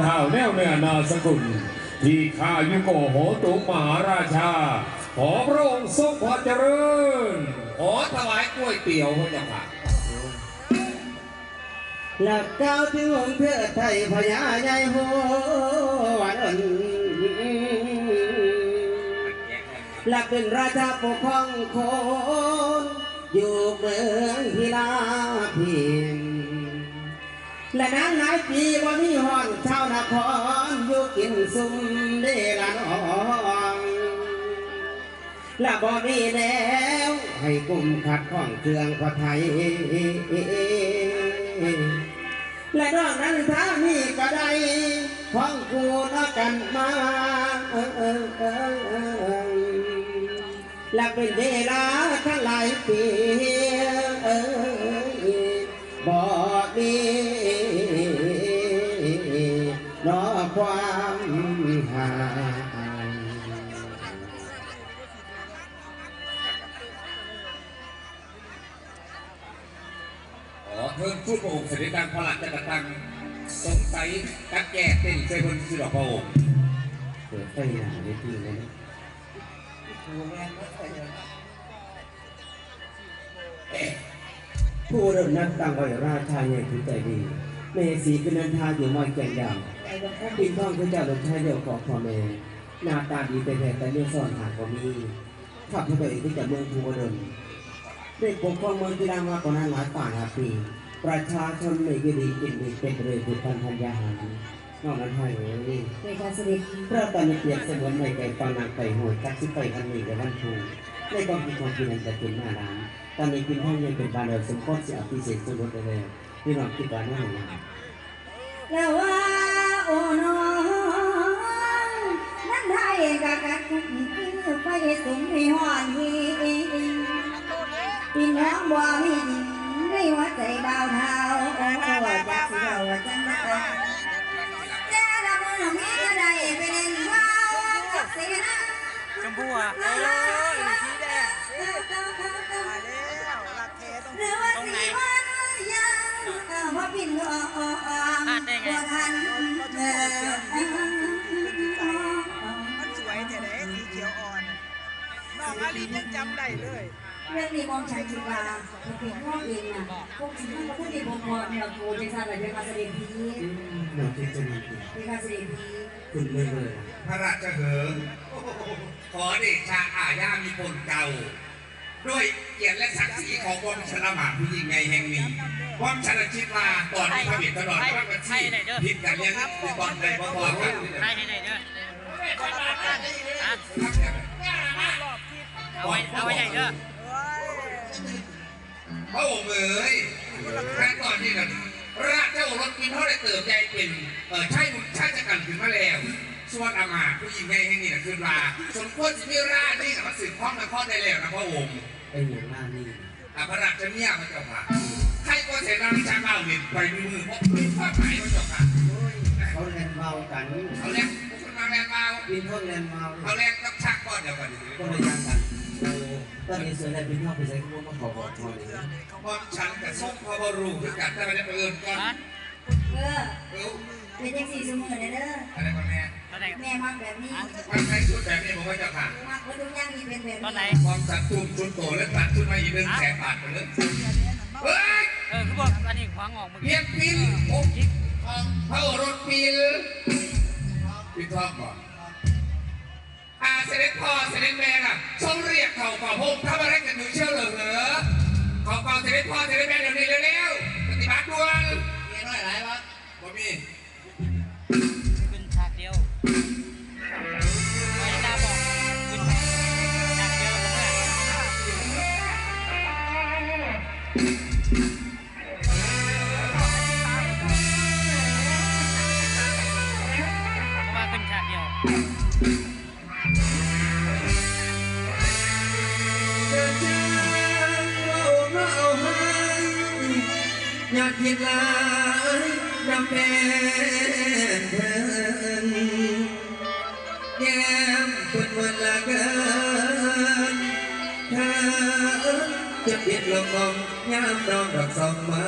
เท้าแนวเนื้อนาสกุล ที่ข้ายุโกโหตุมหาราชา ขอพระองค์ทรงพระเจริญ ขอถวายกล้วยเตี๋ยวพระเจ้าค่ะหลักเก้าวที่วงเพื่อไทยพญาใหญ่โหวันอ่อนหลักเป็นราชาปกครองคนอยู่เมืองพิลาพิม และนั้นหลายปีว่ามีห้อนชาวนครอยู่กินซุ่มเดละนองและบ่มีแล้ว ให้กลุ่มขัดข้องเครื่องพระไทย และนอกนั้นถ้ามีก็ได้ของกูนอกกันมาและเป็นเวลาทั้งหลายปี ความหาขอเพิ่มผู้พรองเสด็จดังพระราชกตังสงสัยกัดแก่เต้นใจบนคือดอกพระองค์เปิดไฟหนาในที่เลยผู้เริ่มนักตั้งไว้ราชาใหญ่คือใจดีเมสีเป็นนันทาอยู่มอยแก่งดำปินทองคือเจ้าหลวงชายเดียวของพ่อแม่หน้าตาดีเป็นแต่แต่เรื่องซ่อนหาก็มีขับพระตัวเองที่จะเมืองภูวดลได้ปกครองเมืองกีฬามากกว่านั้นหลายป่าหลายปี ประชาชนไม่ก็ดีกินดีเป็นเลยผูกพันธัญญาหารนอกนั้นให้เลยนี่ในการเสด็จพระตอนเปียบเสมือนไม่ไก่ตอนนางไปหัวยกัดที่ไปกันหนี้กับวันทูในความคิดของกินนั้นจะเป็นหน้าร้านตอนนี้กินท่องเยังเป็นบานเดลสมโพธิเสียพิเศษสุดๆเลยพี่น้องคิดว่าน่าหนักแล้วว่า โอ้น้องนั่นไทยกะกะกุกคือไฟสูงให้หอนฮีพี่น้องบ่มีดินในหัวใจบ่าวเท้าโอ้จากสิเราจังมาแต่ละมือมีก็ได้ไปเล่นว้าวกับเสนาชมพูอะ รื่องนี้มองฉันคิดว่าเป็นพ่อเองนะพวกที่เขาที่ผมพอเนี่ยโกในชาติเป็นการแสดงพีน้องคิดจะมีเป็นการแสดงพีคุณไม่เลยพระราชเหิงขอเดชะอาญามีผลเก่า ด้วยเกียรติและศักดิ์ศรีของวงชนมหาผู้ยิ่งใหญ่แห่งนี้วงชนชิตมาตอนนี้พระเบียดตลอดพระบัญชีผิดกันยังในตอนใดพอๆกัน เอ๋ยแค่ตอนนี้กันราชเจ้าโอรสกินเท่าได้เติบใหญ่เป็นเออใช่บุญใช่จะกันขึ้นมาแล้วส่วนอามาตย์ผู้หญิงใหญ่แห่งนี้นะคือลาสมควรจะมีราชนี่กับมาสืบข้องนครได้แล้วนะพระองค์เป็นอย่างมากนี่อาพระราชเมียพระเจ้าค่ะใครก็เสนาวิชาเก้าเนี่ยไปมือเพราะพื้นผ้าไหมพระเจ้าค่ะเขาเล่นเมากันเขาเรียกคนมาแรงเมากินท่องเล่นเมาเขาเรียกกับชักก้อนเดียวกันก็เลยยังกันโอ้ ตอนนี้เสือได้เป็นท่องไปใช้ขบวนมาขอบอกทอนเลยพร้อมฉันกับส้มพอบรูคือกันแต่ไม่ได้ไปเอิญก่อนฮะเออเอ้เป็นยังสี่สมุนเด้ออะไรก่อนแม่ตอนไหนแม่มักแบบนี้มันใช้ชุดแบบนี้ผมว่าจะผ่านมักว่าทุกอย่างที่เป็นแบบนไหนความสัตว์ตุ้มชุดโตและตัดชุดมาอีกหนึ่งแสนบาทไปเลยเฮ้ยเออคือบอกอันนี้ขวางออกมื่อเพีกี้ยงปินโอ้ยพระโอรสปิลปิดทองก่อนอาเสด็จพ่อเสด็จแม่ ขาฝ่าพงทำอะไรกันอยู่เชี่ยวเหลือเหรอเขาเป่าเสด็จพ่อเสด็จแม่เดี๋ยวนี้เร็วๆปฏิบัติด่วนมีน้อยหลายวะบ่มีขึ้นฉากเดียวไม่ตาบอกขึ้นฉากเดียวผมอะเพราะ chấp biết lòng mong nhám đong đọc sông mà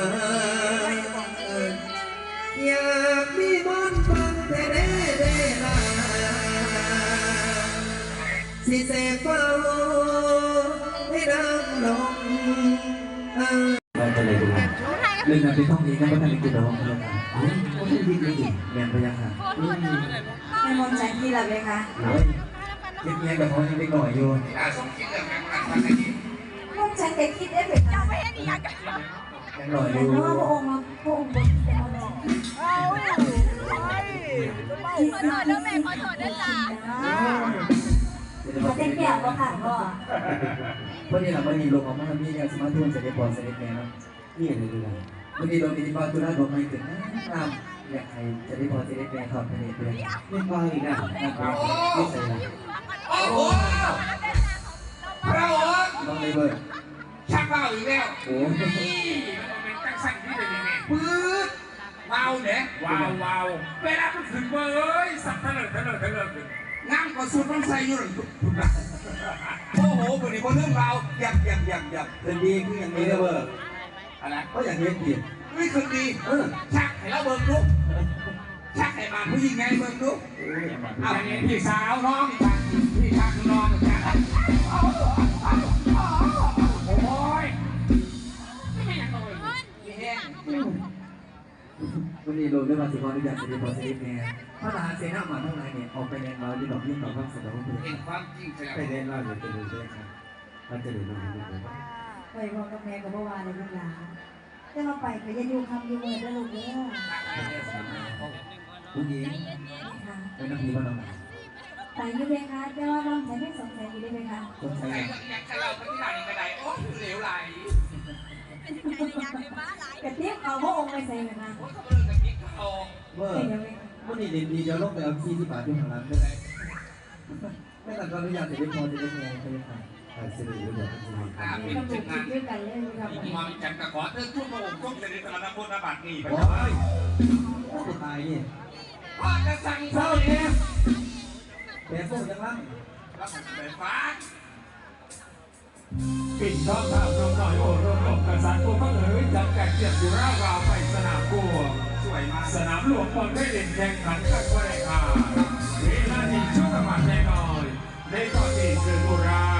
nhạc đi món phân thế đế đế là xin xe phao thế đang lòng à. Lên làm thì không thì nó có thể lên từ? ดองดอกสองไมาอยากมีบ้านฟังสิเสกเฝ้าให้ดังลงเออเราจะเลยดูนะเรื่องนั้นเป็นท่องเองนะว่าท่านเป็นร้องพยาค่ะเจ็บเลยดิแมนพระยาค่ะให้มนต์ฉันที่ละเบคะเล็กเล็กกับเขาเล็กหน่อยอยู่อาสมคิดเรื่องแม่งมันทำได้ดีมนต์ฉันจะคิดได้เป็นเจ้าไม่ยังหน่อยอแต่ยู่ว่าพระองค์มาพระองค์เป็นเป็นมนต์ฉันขอโทษด้อแม่ขอโทษด้อจ้ามาเต้นแบบก็ค่ะพ่อเมื่อนี้เราไม่มีลงออกมามีเนี่ยสมาร์ทโฟนเสด็จบอลเสด็จแม่เนาะนี่อะไรดูนะวันนี้เรามีที่บ้านตุลาดอกไม้ถึงน้ำ อยากให้เสด็จบอลเสด็จแม่ทอดพระเนตรด้วยไม่ฟังอีกนะนะครับไม่ใส่ละโอ้โหพระองค์ต้องเลยเบอร์ชักเบาอีกแล้วโอ้นี่มันเป็นจังสั่นที่เป็นยังไงปื๊ดเบาเนี่ยวาวว้าวเวลามันขึ้นเว้ยสับเทะเลเทะเลเทเลขึ้นงามกว่าสุดมันใส่อยู่หนึ่งทุกอโอ้โหคนนี้คนเรื่องเบาอยากอยากอยากอยากเป็นดีคืออย่างนี้เลยเบอร์ อะไรก็อย่างนี้ผิดนี่คือดีเออชักให้เราเบิ่งลูกชักให้มาผู้หญิงไงเบิ่งลูกโอ้ยอย่ามาเอาพี่สาวน้องพี่ชักน้องชักโอ้ยไม่อยากเลยแห้งวันนี้ลงด้วยมาสิบวันด้วยกันเสด็จบอลเสด็จแม่พระทหารเสนาหมาทั้งหลายเนี่ยออกไปแรงเราที่ดอกยิ่งดอกข้างสุดของพระเห็นความจริงใช่ไหไปมเล่นเล่าเดี๋ยวจะดูด้วยครับเราจะดูน้องดูด้วย ไปบอกกับแม่กับพ่อวานเลยลูกหลานจะมาไปก็จะอยู่คำอยู่เมื่อได้ลูกเด้อผู้หญิงค่ะเป็นนักผีบ้านเราไปอยู่เบคะแต่ว่าบ้านฉันไม่สงสัยอยู่ได้ไหมคะต้องใช้ไอ้อยากจะเล่าไปที่ไหนก็ได้โอ้เหลวไหลกระเทียมเอาพระองค์ไปใส่ไหมคะโอ้เขาเลิกกับพี่เขาเมื่อนยังไงวันนี้เด่นดีจะลงไปเอาขี้ที่ป่าที่ทางร้านด้วยไม่ตัดการอนุญาตเสด็จพอเสด็จแม่ไปเลยค่ะ การเสนอเดี๋ยวจะมีอ่าเป็นต้องจัดูงคินั้ดนด้วยกันเลยครับมองจันกระขอเตือนทุกพระองค์ทุกเสด็จสมณพุทธบัตรนี่ไปโอ้เลยยจะตายนี่พ่อจะสั่งเศร้าเศร้าเนี่เนี่ยยแต่พวกยังรังแล้วผมไปฟ้าปิดท้องข้าวน้องน้อยโอ้รบกษัตริย์กูก็เอ๋ยจัดแจกเกียรติอยู่ร่าวราวไปสนามกูสวยมากสนามหลวงบอลได้เด่นแข่งขันกันบริการเวลาที่ชุกประมาณแน่นอนในตอนนี้คือโบรา